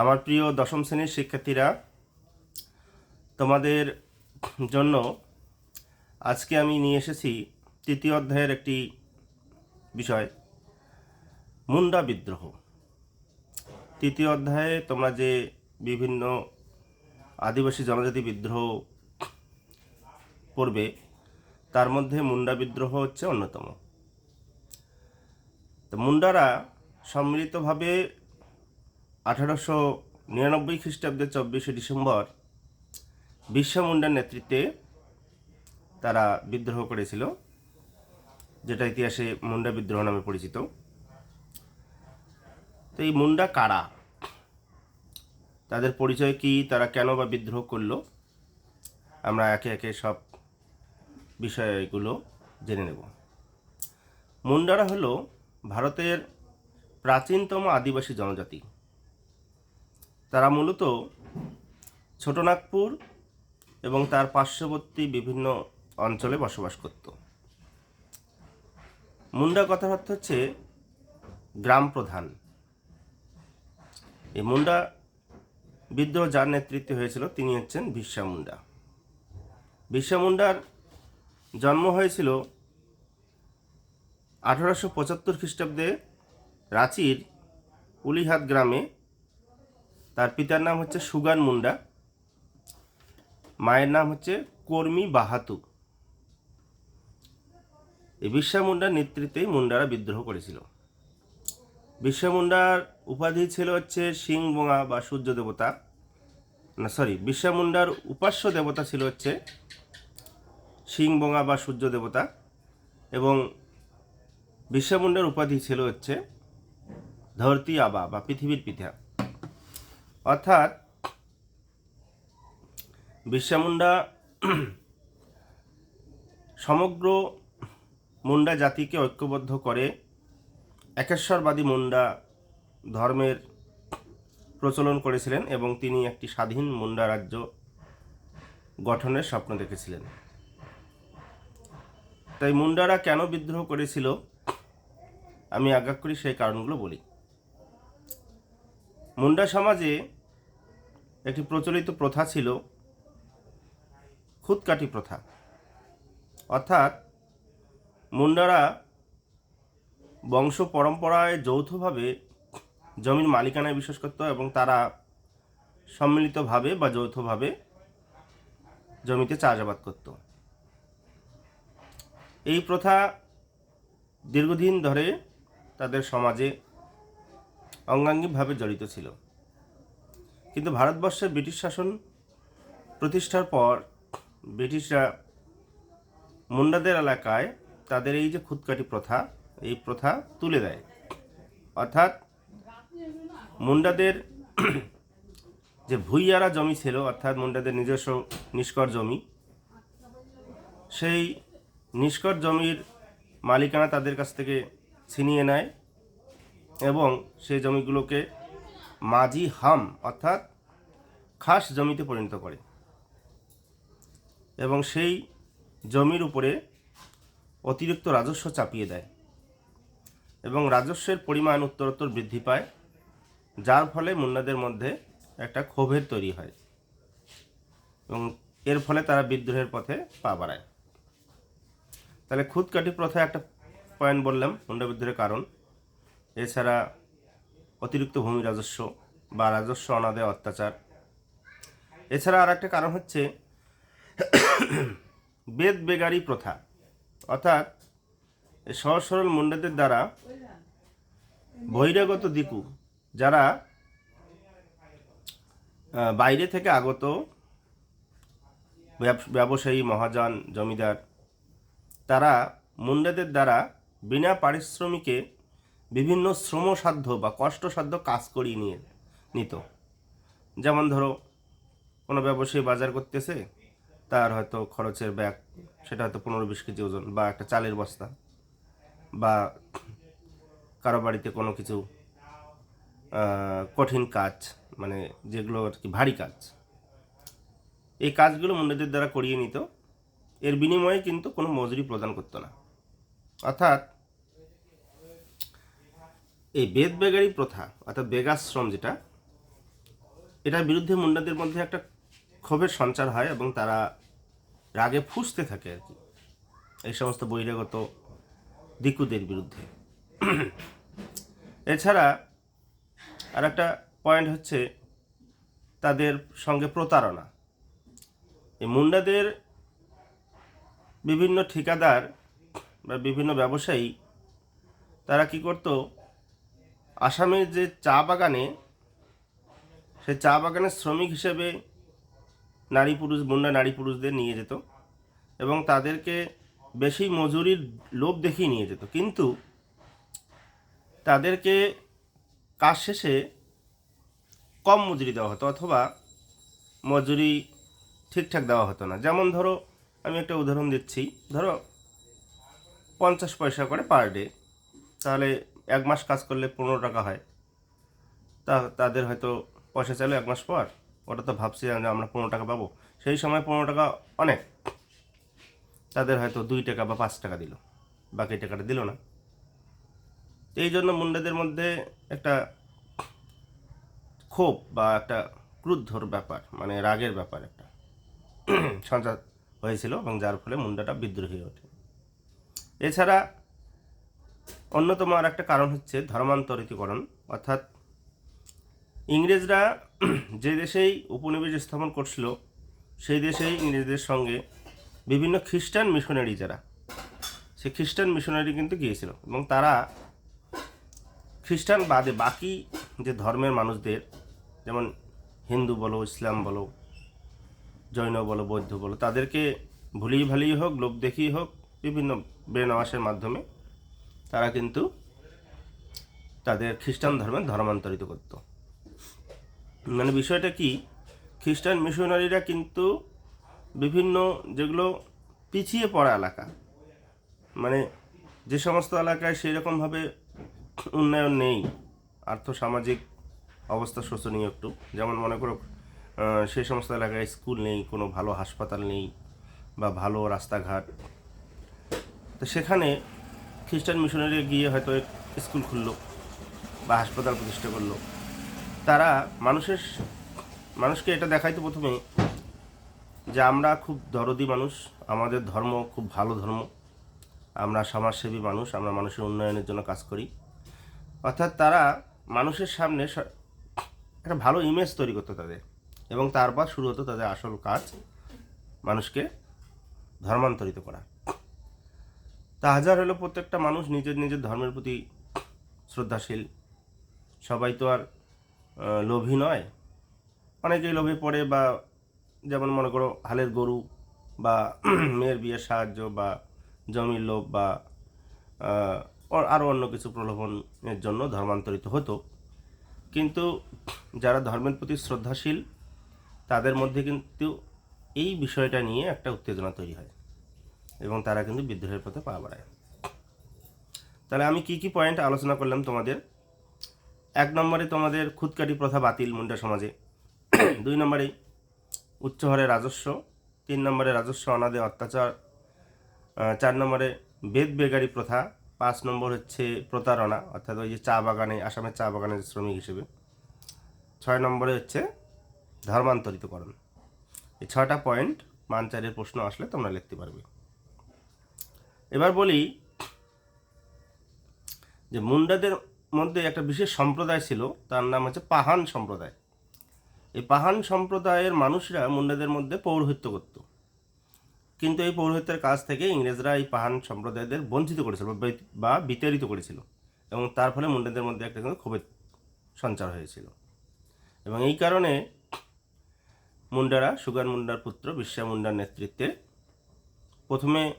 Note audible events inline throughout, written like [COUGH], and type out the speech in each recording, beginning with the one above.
আমার প্রিয় দশম শ্রেণির শিক্ষার্থীরা, তোমাদের জন্য আজকে আমি নিয়ে এসেছি তৃতীয় অধ্যায়ের একটি বিষয়, মুন্ডা বিদ্রোহ। তৃতীয় অধ্যায়ে তোমরা যে বিভিন্ন আদিবাসী জনজাতি বিদ্রোহ পড়বে তার মধ্যে মুন্ডা বিদ্রোহ হচ্ছে অন্যতম। তো মুন্ডারা সম্মিলিতভাবে আঠারোশো নিরানব্বই খ্রিস্টাব্দের চব্বিশে ডিসেম্বর বিশ্বা মুন্ডার নেতৃত্বে তারা বিদ্রোহ করেছিল, যেটা ইতিহাসে মুন্ডা বিদ্রোহ নামে পরিচিত। তো এই মুন্ডা কারা? তাদের পরিচয় কি? তারা কেন বা বিদ্রোহ করল? আমরা একে একে সব বিষয়গুলো জেনে নেব। মুন্ডারা হলো ভারতের প্রাচীনতম আদিবাসী জনজাতি। তারা মূলত ছোটনাগপুর এবং তার পার্শ্ববর্তী বিভিন্ন অঞ্চলে বসবাস করত। মুন্ডা কথার অর্থ হচ্ছে গ্রাম প্রধান। এই মুন্ডা বিদ্রোহ যার নেতৃত্বে হয়েছিল তিনি হচ্ছেন বিরসা মুন্ডা। বিরসা মুন্ডার জন্ম হয়েছিল আঠারোশো পঁচাত্তর খ্রিস্টাব্দে রাঁচির উলিহাট গ্রামে তার পিতার নাম হচ্ছে সুগান মুন্ডা। মায়ের নাম হচ্ছে কর্মী বাহাতু। এই বিশ্বা মুন্ডার নেতৃত্বেই মুন্ডারা বিদ্রোহ করেছিল। বিশ্বা মুন্ডার উপাধি ছিল হচ্ছে সিংবোঙা বা সূর্য দেবতা। না সরি বিশ্বা মুন্ডার উপাস্য দেবতা ছিল হচ্ছে সিংবোঙা বা সূর্য দেবতা এবং বিশ্বা মুন্ডার উপাধি ছিল হচ্ছে ধরতি আবা বা পৃথিবীর পিতা। অর্থাৎ বিশ্বা মুন্ডা সমগ্র মুন্ডা জাতিকে ঐক্যবদ্ধ করে একেশ্বরবাদী মুন্ডা ধর্মের প্রচলন করেছিলেন এবং তিনি একটি স্বাধীন মুন্ডা রাজ্য গঠনের স্বপ্ন দেখেছিলেন। তাই মুন্ডারা কেন বিদ্রোহ করেছিল? আমি আজ্ঞা করি সেই কারণগুলো বলি। মুন্ডা সমাজে একটি প্রচলিত প্রথা ছিল খুদকাটি প্রথা। অর্থাৎ মুন্ডারা বংশ পরম্পরায় যৌথভাবে জমির মালিকানায় বিশ্বাস করত এবং তারা সম্মিলিতভাবে বা যৌথভাবে জমিতে চাষাবাদ করত। এই প্রথা দীর্ঘদিন ধরে তাদের সমাজে অঙ্গাঙ্গিভাবে জড়িত ছিল। কিন্তু ভারতবর্ষে ব্রিটিশ শাসন প্রতিষ্ঠার পর ব্রিটিশরা মুন্ডাদের এলাকায় তাদের এই যে খুদকাটি প্রথা, এই প্রথা তুলে দেয়। অর্থাৎ মুন্ডাদের যে ভুইয়ারা জমি ছিল, অর্থাৎ মুন্ডাদের নিজস্ব নিষ্কর জমি, সেই নিষ্কর জমির মালিকানা তাদের কাছ থেকে ছিনিয়ে নেয় এবং সেই জমিগুলোকে মাঝি হাম, অর্থাৎ খাস জমিতে পরিণত করে। এবং সেই জমির উপরে অতিরিক্ত রাজস্ব চাপিয়ে দেয়। এবং রাজস্বের পরিমাণ উত্তরোত্তর বৃদ্ধি পায়, যার ফলে মুন্নাদের মধ্যে একটা ক্ষোভের তৈরি হয়। এবং এর ফলে তারা বিদ্রোহের পথে পা বাড়ায়। তাহলে খুদকাটি প্রথা একটা পয়েন্ট বললাম, মুন্ডা বিদ্রোহের কারণ। এছাড়া অতিরিক্ত ভূমি রাজস্ব বা রাজস্ব অনাদায় অত্যাচার। এছাড়া আর একটা কারণ হচ্ছে বেদ বেগারি প্রথা। অর্থাৎ সহজ সরল মুন্ডাদের দ্বারা বহিরাগত দিকু যারা বাইরে থেকে আগত ব্যব- ব্যবসায়ী, মহাজন, জমিদার, তারা মুন্ডাদের দ্বারা বিনা পারিশ্রমিকে বিভিন্ন শ্রমসাধ্য বা কষ্টসাধ্য কাজ করিয়ে নিয়ে নিত। যেমন ধরো, কোনো ব্যবসায়ী বাজার করতেছে, তার হয়তো খরচের ব্যাগ, সেটা হয়তো পনেরো বিশ কেজি ওজন বা একটা চালের বস্তা বা কারও বাড়িতে কোনো কিছু কঠিন কাজ মানে যেগুলো আর কি ভারী কাজ। এই কাজগুলো মুন্ডাদের দ্বারা করিয়ে নিত। এর বিনিময়ে কিন্তু কোনো মজুরি প্রদান করতো না। অর্থাৎ এই বেদ বেগারি প্রথা, অর্থাৎ বেগাশ্রম যেটা, এটার বিরুদ্ধে মুন্ডাদের মধ্যে একটা ক্ষোভের সঞ্চার হয় এবং তারা রাগে ফুঁসতে থাকে আর কি। এই সমস্ত বহিরাগত দিকুদের বিরুদ্ধে। এছাড়া আর একটা পয়েন্ট হচ্ছে তাদের সঙ্গে প্রতারণা। এই মুন্ডাদের বিভিন্ন ঠিকাদার বা বিভিন্ন ব্যবসায়ী, তারা কি করতো আসামের যে চা বাগানে সেই চা বাগানের শ্রমিক হিসেবে নারী পুরুষ, মুন্ডা নারী পুরুষদের নিয়ে যেত এবং তাদেরকে বেশি মজুরির লোভ দেখিয়ে নিয়ে যেত। কিন্তু তাদেরকে কাজ শেষে কম মজুরি দেওয়া হতো অথবা মজুরি ঠিকঠাক দেওয়া হতো না। যেমন ধরো, আমি একটা উদাহরণ দিচ্ছি। ধরো, পঞ্চাশ পয়সা করে পার ডে। তাহলে এক মাস কাজ করলে পনেরো টাকা হয়। তা, তাদের হয়তো পয়সা চাইলো এক মাস পর, ওটা তো ভাবছি আমরা পনেরো টাকা পাবো। সেই সময় পনেরো টাকা অনেক। তাদের হয়তো দুই টাকা বা পাঁচ টাকা দিল। বাকি টাকাটা দিল না। তো এই জন্য মুন্ডাদের মধ্যে একটা ক্ষোভ বা একটা ক্রুদ্ধর ব্যাপার মানে রাগের ব্যাপার একটা সঞ্চার হয়েছিল এবং যার ফলে মুন্ডাটা বিদ্রোহী ওঠে। এছাড়া অন্যতম আর একটা কারণ হচ্ছে ধর্মান্তরিতকরণ। অর্থাৎ ইংরেজরা [CLEARS THROAT] যে দেশেই উপনিবেশ স্থাপন করছিল, সেই দেশেই ইংরেজদের সঙ্গে বিভিন্ন খ্রিস্টান মিশনারি যারা সে খ্রিস্টান মিশনারি কিন্তু গিয়েছিল এবং তারা খ্রিস্টান বাদে বাকি যে ধর্মের মানুষদের, যেমন হিন্দু বলো, ইসলাম বলো, জৈন বলো, বৌদ্ধ বলো, তাদেরকে ভুলিয়ে ভালিয়ে হোক, লোক দেখিয়ে হোক, বিভিন্ন ব্রেন মাধ্যমে তারা কিন্তু তাদের খ্রিস্টান ধর্মে ধর্মান্তরিত করত। মানে বিষয়টা কি? খ্রিস্টান মিশনারিরা কিন্তু বিভিন্ন যেগুলো পিছিয়ে পড়া এলাকা মানে যে সমস্ত এলাকায় সেই রকমভাবে উন্নয়ন নেই, আর্থসামাজিক অবস্থা শোচনীয় একটু। যেমন মনে করো সেই সমস্ত এলাকায় স্কুল নেই, কোনো ভালো হাসপাতাল নেই বা ভালো রাস্তাঘাট। তো সেখানে খ্রিস্টান মিশনারি গিয়ে হয়তো স্কুল খুললো বা হাসপাতাল প্রতিষ্ঠা করল। তারা মানুষের মানুষকে এটা দেখাইতো প্রথমে যে আমরা খুব দরদি মানুষ, আমাদের ধর্ম খুব ভালো ধর্ম, আমরা সমাজসেবী মানুষ, আমরা মানুষের উন্নয়নের জন্য কাজ করি। অর্থাৎ তারা মানুষের সামনে একটা ভালো ইমেজ তৈরি করতো তাদের এবং তারপর শুরু হতো তাদের আসল কাজ মানুষকে ধর্মান্তরিত করা। তা হাজার হলো প্রত্যেকটা মানুষ নিজের নিজের ধর্মের প্রতি শ্রদ্ধাশীল। সবাই তো আর লোভী নয়। অনেকেই লোভে পড়ে বা যেমন মনে করো হালের গরু বা [CLEARS THROAT] মেয়ের বিয়ের সাহায্য বা জমির লোভ বা আরও অন্য কিছু প্রলোভনের জন্য ধর্মান্তরিত হতো। কিন্তু যারা ধর্মের প্রতি শ্রদ্ধাশীল, তাদের মধ্যে কিন্তু এই বিষয়টা নিয়ে একটা উত্তেজনা তৈরি হয়। এবং তারা কিন্তু বিদ্রোহের পথে পা বাড়ায়। তাহলে আমি কি কি পয়েন্ট আলোচনা করলাম তোমাদের? এক নম্বরে তোমাদের খুদকাটি প্রথা বাতিল মুন্ডা সমাজে। দুই নম্বরে উচ্চ হারে রাজস্ব। তিন নম্বরে রাজস্ব অনাদে অত্যাচার। চার নম্বরে বেদ বেগারি প্রথা। পাঁচ নম্বর হচ্ছে প্রতারণা, অর্থাৎ ওই যে চা বাগানে, আসামের চা বাগানের শ্রমিক হিসেবে। ছয় নম্বরে হচ্ছে ধর্মান্তরিতকরণ। এই ছয়টা পয়েন্ট মানচারের প্রশ্ন আসলে তোমরা লিখতে পারবে। এবার বলি যে মুন্ডাদের মধ্যে একটা বিশেষ সম্প্রদায় ছিল, তার নাম হচ্ছে পাহান সম্প্রদায়। এই পাহান সম্প্রদায়ের মানুষরা মুন্ডাদের মধ্যে পৌরোহিত্য করত। কিন্তু এই পৌরোহিত্যের কাজ থেকে ইংরেজরা এই পাহান সম্প্রদায়দের বঞ্চিত করেছিল বা বিতাড়িত করেছিল এবং তার ফলে মুন্ডাদের মধ্যে একটা কিন্তু ক্ষোভের সঞ্চার হয়েছিল। এবং এই কারণে মুন্ডারা সুগার মুন্ডার পুত্র বিশ্বা মুন্ডার নেতৃত্বে প্রথমে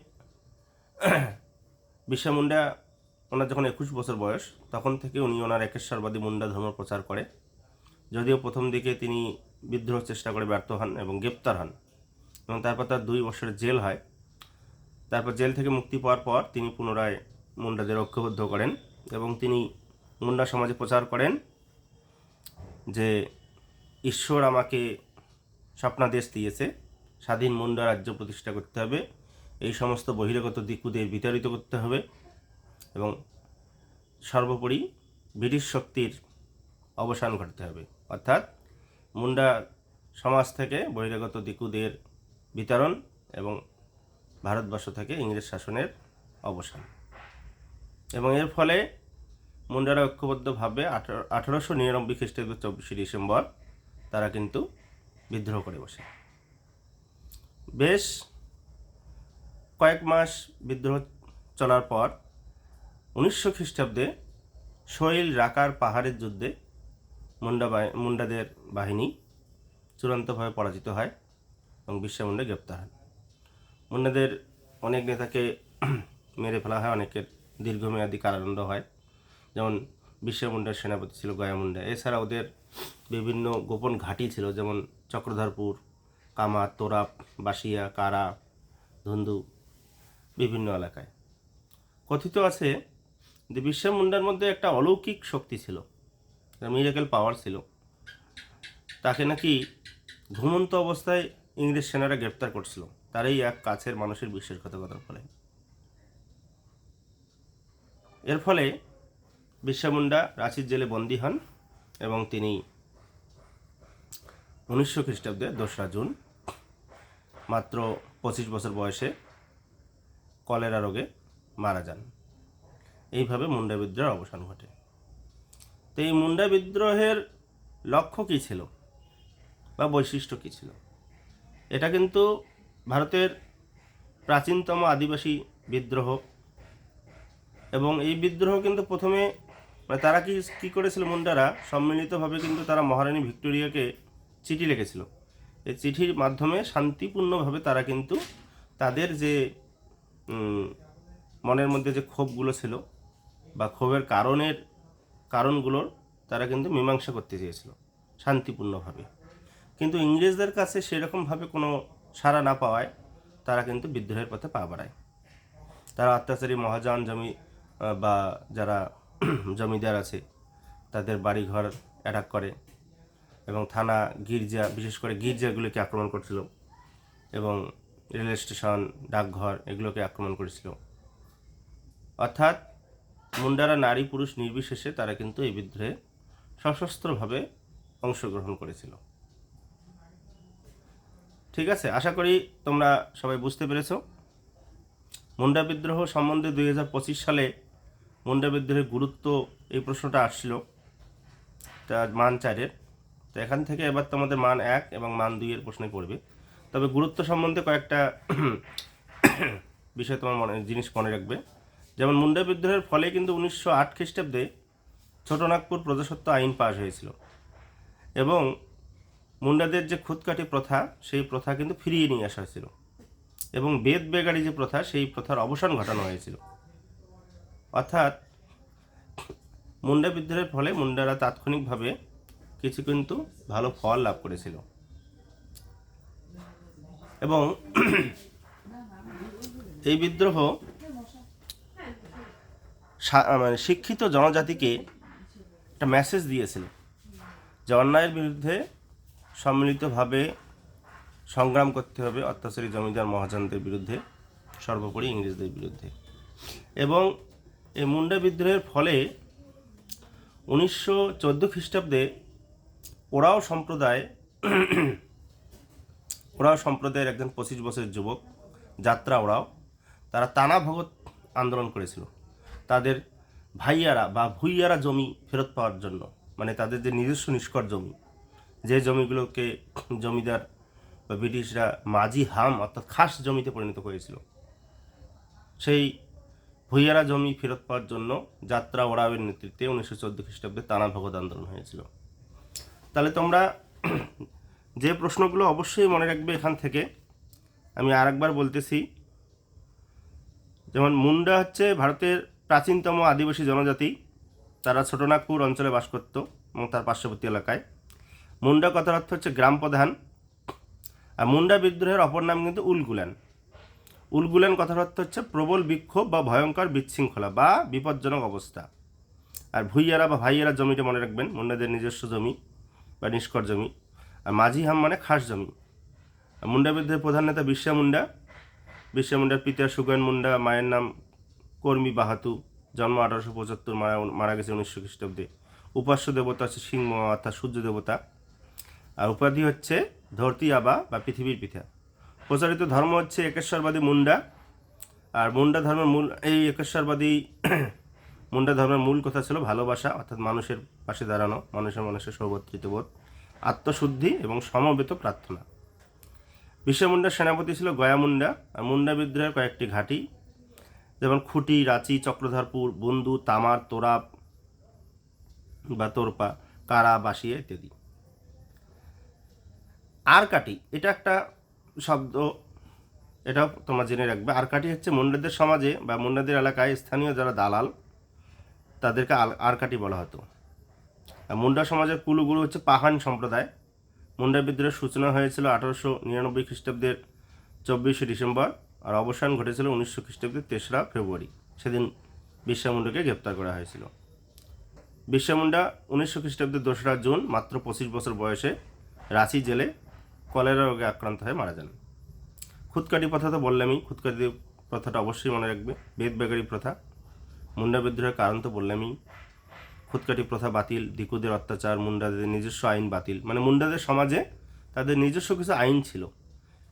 [COUGHS] বিশ্বা মুন্ডা, ওনার যখন একুশ বছর বয়স, তখন থেকে উনি ওনার একেশ্বরবাদী মুন্ডা ধর্ম প্রচার করে। যদিও প্রথম দিকে তিনি বিদ্রোহ চেষ্টা করে ব্যর্থ হন এবং গ্রেপ্তার হন এবং তারপর তার দুই বছরের জেল হয়। তারপর জেল থেকে মুক্তি পাওয়ার পর তিনি পুনরায় মুন্ডাদের ঐক্যবদ্ধ করেন এবং তিনি মুন্ডা সমাজে প্রচার করেন যে, ঈশ্বর আমাকে স্বপ্নাদেশ দিয়েছে, স্বাধীন মুন্ডা রাজ্য প্রতিষ্ঠা করতে হবে। এই সমস্ত বহিরাগত দিকুদের বিতাড়িত করতে হবে এবং সর্বোপরি ব্রিটিশ শক্তির অবসান ঘটতে হবে। অর্থাৎ মুন্ডা সমাজ থেকে বহিরাগত দিকুদের বিতরণ এবং ভারতবর্ষ থেকে ইংরেজ শাসনের অবসান। এবং এর ফলে মুন্ডারা ঐক্যবদ্ধভাবে আঠারো আঠারোশো নিরানব্বই খ্রিস্টাব্দ চব্বিশে ডিসেম্বর তারা কিন্তু বিদ্রোহ করে বসে। বেশ কয়েক মাস বিদ্রোহ চলার পর উনিশশো খ্রিস্টাব্দে শৈল রাকার পাহাড়ের যুদ্ধে মুন্ডা মুন্ডাদের বাহিনী চূড়ান্তভাবে পরাজিত হয় এবং বিশ্বা গ্রেপ্তার হন মুন্ডাদের অনেক নেতাকে [CLEARS THROAT] মেরে ফেলা হয়, অনেকের দীর্ঘমেয়াদী কারাদণ্ড হয়। যেমন বিশ্বা মুন্ডার সেনাপতি ছিল গয়া মুন্ডা। এছাড়া ওদের বিভিন্ন গোপন ঘাঁটি ছিল, যেমন চক্রধরপুর কামা তোরাপ, বাসিয়া, কারা, ধন্দু বিভিন্ন এলাকায়। কথিত আছে যে বিশ্বা মুন্ডার মধ্যে একটা অলৌকিক শক্তি ছিল মিরাকেল পাওয়ার ছিল। তাকে নাকি ঘুমন্ত অবস্থায় ইংরেজ সেনারা গ্রেপ্তার করছিল। তারই এক কাছের মানুষের বিশ্বাসঘাতকতার ফলে। এর ফলে বিশ্বা মুন্ডা রাঁচির জেলে বন্দী হন এবং তিনি উনিশশো খ্রিস্টাব্দে দোসরা জুন, মাত্র পঁচিশ বছর বয়সে কলেরা রোগে মারা যান। এইভাবে মুন্ডা বিদ্রোহের অবসান ঘটে। তো এই মুন্ডা বিদ্রোহের লক্ষ্য কী ছিল বা বৈশিষ্ট্য কী ছিল? এটা কিন্তু ভারতের প্রাচীনতম আদিবাসী বিদ্রোহ এবং এই বিদ্রোহ কিন্তু প্রথমে মানে তারা কি, কী করেছিল মুন্ডারা? সম্মিলিতভাবে কিন্তু তারা মহারানী ভিক্টোরিয়াকে চিঠি লিখেছিল। এই চিঠির মাধ্যমে শান্তিপূর্ণভাবে তারা কিন্তু তাদের যে মনের মধ্যে যে ক্ষোভগুলো ছিল বা ক্ষোভের কারণের কারণগুলোর তারা কিন্তু মীমাংসা করতে চেয়েছিল, শান্তিপূর্ণভাবে। কিন্তু ইংরেজদের কাছে সেরকমভাবে কোনো সাড়া না পাওয়ায় তারা কিন্তু বিদ্রোহের পথে পা বাড়ায়। তারা অত্যাচারী মহাজন জমি বা যারা [CLEARS THROAT] জমিদার আছে, তাদের বাড়িঘর অ্যাটাক করে এবং থানা গির্জা, বিশেষ করে গির্জাগুলোকে আক্রমণ করছিল এবং রেল স্টেশন, ডাকঘর এগুলোকে আক্রমণ করেছিল। অর্থাৎ মুন্ডারা নারী পুরুষ নির্বিশেষে তারা কিন্তু এই বিদ্রোহে সশস্ত্রভাবে অংশগ্রহণ করেছিল। ঠিক আছে, আশা করি তোমরা সবাই বুঝতে পেরেছ। মুন্ডা বিদ্রোহ সম্বন্ধে দুই হাজার পঁচিশ সালে মুন্ডা বিদ্রোহের গুরুত্ব এই প্রশ্নটা আসছিল তা মান চারের। তো এখান থেকে এবার তোমাদের মান এক এবং মান দুইয়ের প্রশ্নে পড়বে। তবে গুরুত্ব সম্বন্ধে কয়েকটা [COUGHS] বিষয় তোমার মনে, জিনিস মনে রাখবে। যেমন মুন্ডা বিদ্রোহের ফলে কিন্তু উনিশশো আট খ্রিস্টাব্দে ছোটনাগপুর প্রজাসত্ব আইন পাশ হয়েছিল এবং মুন্ডাদের যে খুদকাঠি প্রথা, সেই প্রথা কিন্তু ফিরিয়ে নিয়ে আসা হয়েছিল এবং বেদ বেগাড়ি যে প্রথা, সেই প্রথার অবসান ঘটানো হয়েছিল। অর্থাৎ মুন্ডা বিদ্রোহের ফলে মুন্ডারা তাৎক্ষণিকভাবে কিছু কিন্তু ভালো ফল লাভ করেছিল। এবং এই বিদ্রোহ মানে শিক্ষিত জনজাতিকে একটা মেসেজ দিয়েছিল যে অন্যায়ের বিরুদ্ধে সম্মিলিতভাবে সংগ্রাম করতে হবে অত্যাচারী জমিদার মহাজনদের বিরুদ্ধে, সর্বোপরি ইংরেজদের বিরুদ্ধে। এবং এই মুন্ডা বিদ্রোহের ফলে উনিশশো চোদ্দ খ্রিস্টাব্দে ওরাও সম্প্রদায় ওরাও সম্প্রদায়ের একজন পঁচিশ বছরের যুবক, যাত্রা ওরাও। তারা তানা ভগত আন্দোলন করেছিল। তাদের ভাইয়ারা বা ভুইয়ারা জমি ফেরত পাওয়ার জন্য মানে তাদের যে নিজস্ব নিষ্কর জমি, যে জমিগুলোকে জমিদার বা ব্রিটিশরা মাঝি হাম অর্থাৎ খাস জমিতে পরিণত করেছিল। সেই ভুইয়ারা জমি ফেরত পাওয়ার জন্য যাত্রা ওরাওয়ের নেতৃত্বে উনিশশো চোদ্দ খ্রিস্টাব্দে তানা ভগত আন্দোলন হয়েছিল। তাহলে তোমরা যে প্রশ্নগুলো অবশ্যই মনে রাখবে এখান থেকে, আমি আরেকবার বলতেছি। যেমন, মুন্ডা হচ্ছে ভারতের প্রাচীনতম আদিবাসী জনজাতি। তারা ছোটনাগপুর অঞ্চলে বাস করত এবং তার পার্শ্ববর্তী এলাকায়। মুন্ডা কথার অর্থ হচ্ছে গ্রাম প্রধান। আর মুন্ডা বিদ্রোহের অপর নাম কিন্তু উলগুলান। উলগুলান কথার অর্থ হচ্ছে প্রবল বিক্ষোভ বা ভয়ঙ্কর বিশৃঙ্খলা বা বিপজ্জনক অবস্থা। আর ভুইয়ারা বা ভাইয়ারা জমিটা মনে রাখবেন, মুন্ডাদের নিজস্ব জমি বা নিষ্কর জমি। আর মাঝি হাম মানে খাস জমি। মুন্ডা বিদ্রোহের প্রধান নেতা বিশ্বা মুন্ডা। বিশ্বা মুন্ডার পিতা সুগেন মুন্ডা, মায়ের নাম কর্মী বাহাতু জন্ম আঠারোশো পঁচাত্তর, মারা মারা গেছে উনিশশো খ্রিস্টাব্দে। উপাস্য দেবতা হচ্ছে সিংহ অর্থাৎ সূর্য দেবতা। আর উপাধি হচ্ছে ধরতি আবা বা পৃথিবীর পিতা। প্রচারিত ধর্ম হচ্ছে একেশ্বরবাদী মুন্ডা। আর মুন্ডা ধর্মের মূল, এই একেশ্বরবাদী [CLEARS THROAT] মুন্ডা ধর্মের মূল কথা ছিল ভালোবাসা, অর্থাৎ মানুষের পাশে দাঁড়ানো, মানুষের মানুষের সৌভত্রিতবোধ আত্মশুদ্ধি এবং সমবেত প্রার্থনা। বিশ্বমুন্ডার সেনাপতি ছিল গয়া মুন্ডা, আর মুন্ডা বিদ্রোহের কয়েকটি ঘাঁটি, যেমন খুঁটি, রাঁচি, চক্রধরপুর বন্ধু তামার, তোরাপ বা তোরপা, কারা বাসিয়া ইত্যাদি। আরকাটি, এটা একটা শব্দ, এটাও তোমরা জেনে রাখবে। আরকাটি হচ্ছে মুন্ডাদের সমাজে বা মুন্ডাদের এলাকায় স্থানীয় যারা দালাল, তাদেরকে আরকাটি বলা হতো। মুন্ডা সমাজের কুলগুরু হচ্ছে পাহান সম্প্রদায়। মুন্ডা বিদ্রোহের সূচনা হয়েছিল আঠারোশো নিরানব্বই খ্রিস্টাব্দের চব্বিশে ডিসেম্বর আর অবসান ঘটেছিল উনিশশো খ্রিস্টাব্দের তেসরা ফেব্রুয়ারি। সেদিন বিরসা মুন্ডাকে গ্রেপ্তার করা হয়েছিল। বিরসা মুন্ডা উনিশশো খ্রিস্টাব্দের দোসরা জুন, মাত্র পঁচিশ বছর বয়সে রাঁচি জেলে কলেরা রোগে আক্রান্ত হয়ে মারা যান। খুদকাটি প্রথা তো বললামই খুদকাটি প্রথাটা অবশ্যই মনে রাখবে বেদ বেগারি প্রথা। মুন্ডা বিদ্রোহের কারণ তো বললামই। খুদকাটি প্রথা বাতিল দিকুদের অত্যাচার, মুন্ডাদের নিজস্ব আইন বাতিল। মানে মুন্ডাদের সমাজে তাদের নিজস্ব কিছু আইন ছিল।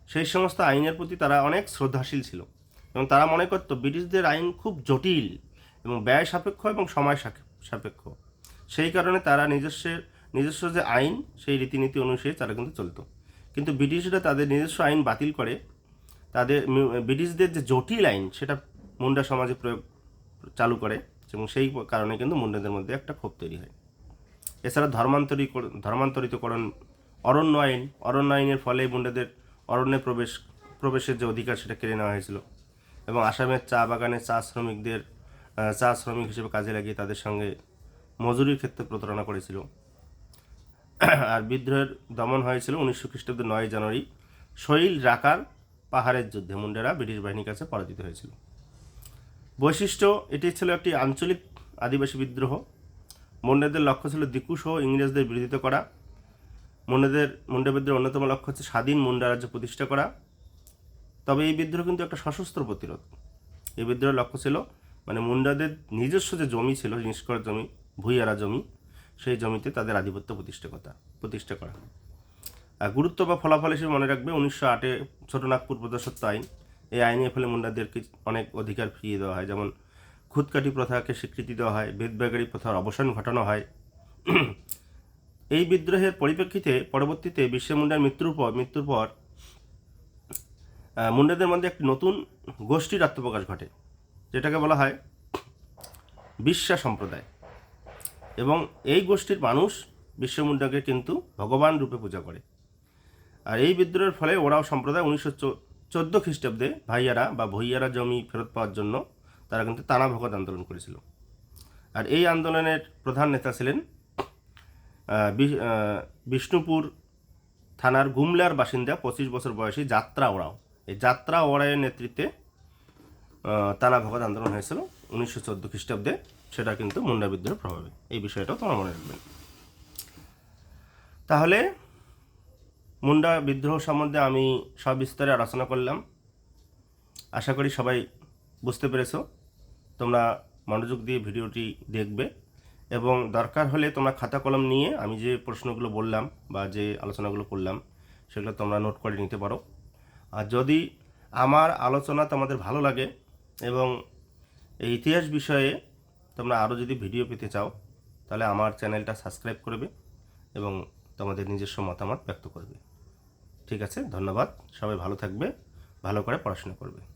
সেই সমস্ত আইনের প্রতি তারা অনেক শ্রদ্ধাশীল ছিল। এবং তারা মনে করত, ব্রিটিশদের আইন খুব জটিল এবং ব্যয় সাপেক্ষ এবং সময় সাপে- সাপেক্ষ। সেই কারণে তারা নিজস্বের নিজস্ব যে আইন, সেই রীতিনীতি অনুসারে তারা কিন্তু চলতো। কিন্তু ব্রিটিশরা তাদের নিজস্ব আইন বাতিল করে, তাদের ব্রিটিশদের যে জটিল আইন, সেটা মুন্ডা সমাজে প্রয়োগ, চালু করে। এবং সেই কারণে কিন্তু মুন্ডাদের মধ্যে একটা ক্ষোভ তৈরি হয়। এছাড়া ধর্মান্তরী ধর্মান্তরিতকরণ অরণ্য আইন অরণ্য আইনের ফলে মুন্ডাদের অরণ্যে প্রবেশ, প্রবেশের যে অধিকার সেটা কেড়ে নেওয়া হয়েছিল এবং আসামের চা বাগানে চা শ্রমিকদের চা শ্রমিক হিসেবে কাজে লাগিয়ে তাদের সঙ্গে মজুরির ক্ষেত্রে প্রতারণা করেছিল। আর বিদ্রোহের দমন হয়েছিল উনিশশো খ্রিস্টাব্দের নয় জানুয়ারি, শৈল রাকার পাহাড়ের যুদ্ধে। মুন্ডারা ব্রিটিশ বাহিনীর কাছে পরাজিত হয়েছিল। বৈশিষ্ট্য, এটি ছিল একটি আঞ্চলিক আদিবাসী বিদ্রোহ। মুন্ডাদের লক্ষ্য ছিল দিকুসহ ইংরেজদের বিরোধিতা করা। মুন্ডাদের, মুন্ডা বিদ্রোহের অন্যতম লক্ষ্য হচ্ছে স্বাধীন মুন্ডা রাজ্য প্রতিষ্ঠা করা। তবে এই বিদ্রোহ কিন্তু একটা সশস্ত্র প্রতিরোধ। এই বিদ্রোহের লক্ষ্য ছিল মানে মুন্ডাদের নিজস্ব যে জমি ছিল, নিষ্কর জমি, ভুইয়ারা জমি, সেই জমিতে তাদের আধিপত্য প্রতিষ্ঠা কথা প্রতিষ্ঠা করা। আর গুরুত্ব বা ফলাফল হিসেবে মনে রাখবে উনিশশো আটে ছোটনাগপুর প্রজাসত্ব আইন। এই আইনের ফলে মুন্ডাদেরকে অনেক অধিকার ফিরিয়ে দেওয়া হয়। যেমন খুদকাটি প্রথাকে স্বীকৃতি দেওয়া হয় বেদবেগারি প্রথার অবসান ঘটানো হয়। এই বিদ্রোহের পরিপ্রেক্ষিতে পরবর্তীতে বিশ্ব মুন্ডার মৃত্যুর পর মৃত্যুর পর মুন্ডাদের মধ্যে একটি নতুন গোষ্ঠীর আত্মপ্রকাশ ঘটে, যেটাকে বলা হয় বিশ্বাস সম্প্রদায়। এবং এই গোষ্ঠীর মানুষ বিশ্ব মুন্ডাকে কিন্তু ভগবান রূপে পূজা করে। আর এই বিদ্রোহের ফলে ওরাও সম্প্রদায় উনিশশো চোদ্দ খ্রিস্টাব্দে ভাইয়ারা বা ভইয়ারা জমি ফেরত পাওয়ার জন্য তারা কিন্তু তানা ভগত আন্দোলন করেছিল। আর এই আন্দোলনের প্রধান নেতা ছিলেন বিষ্ণুপুর থানার গুমলার বাসিন্দা পঁচিশ বছর বয়সী যাত্রা ওড়াও এই যাত্রা ওরাইয়ের নেতৃত্বে তানা ভগত আন্দোলন হয়েছিল উনিশশো চোদ্দ খ্রিস্টাব্দে। সেটা কিন্তু মুন্ডা বিদ্রোহের প্রভাবে। এই বিষয়টাও তোমরা মনে রাখবেন। তাহলে মুন্ডা বিদ্রোহ সম্বন্ধে আমি সবিস্তারে আলোচনা করলাম। আশা করি সবাই বুঝতে পেরেছ। তোমরা মনোযোগ দিয়ে ভিডিওটি দেখবে এবং দরকার হলে তোমরা খাতা কলম নিয়ে আমি যে প্রশ্নগুলো বললাম বা যে আলোচনাগুলো করলাম, সেগুলো তোমরা নোট করে নিতে পারো। আর যদি আমার আলোচনা তোমাদের ভালো লাগে এবং এই ইতিহাস বিষয়ে তোমরা আরও যদি ভিডিও পেতে চাও, তাহলে আমার চ্যানেলটা সাবস্ক্রাইব করবে এবং তোমাদের নিজস্ব মতামত ব্যক্ত করবে। ঠিক আছে ধন্যবাদ। সবাই ভালো থাকবে ভালো করে পড়াশোনা করবে।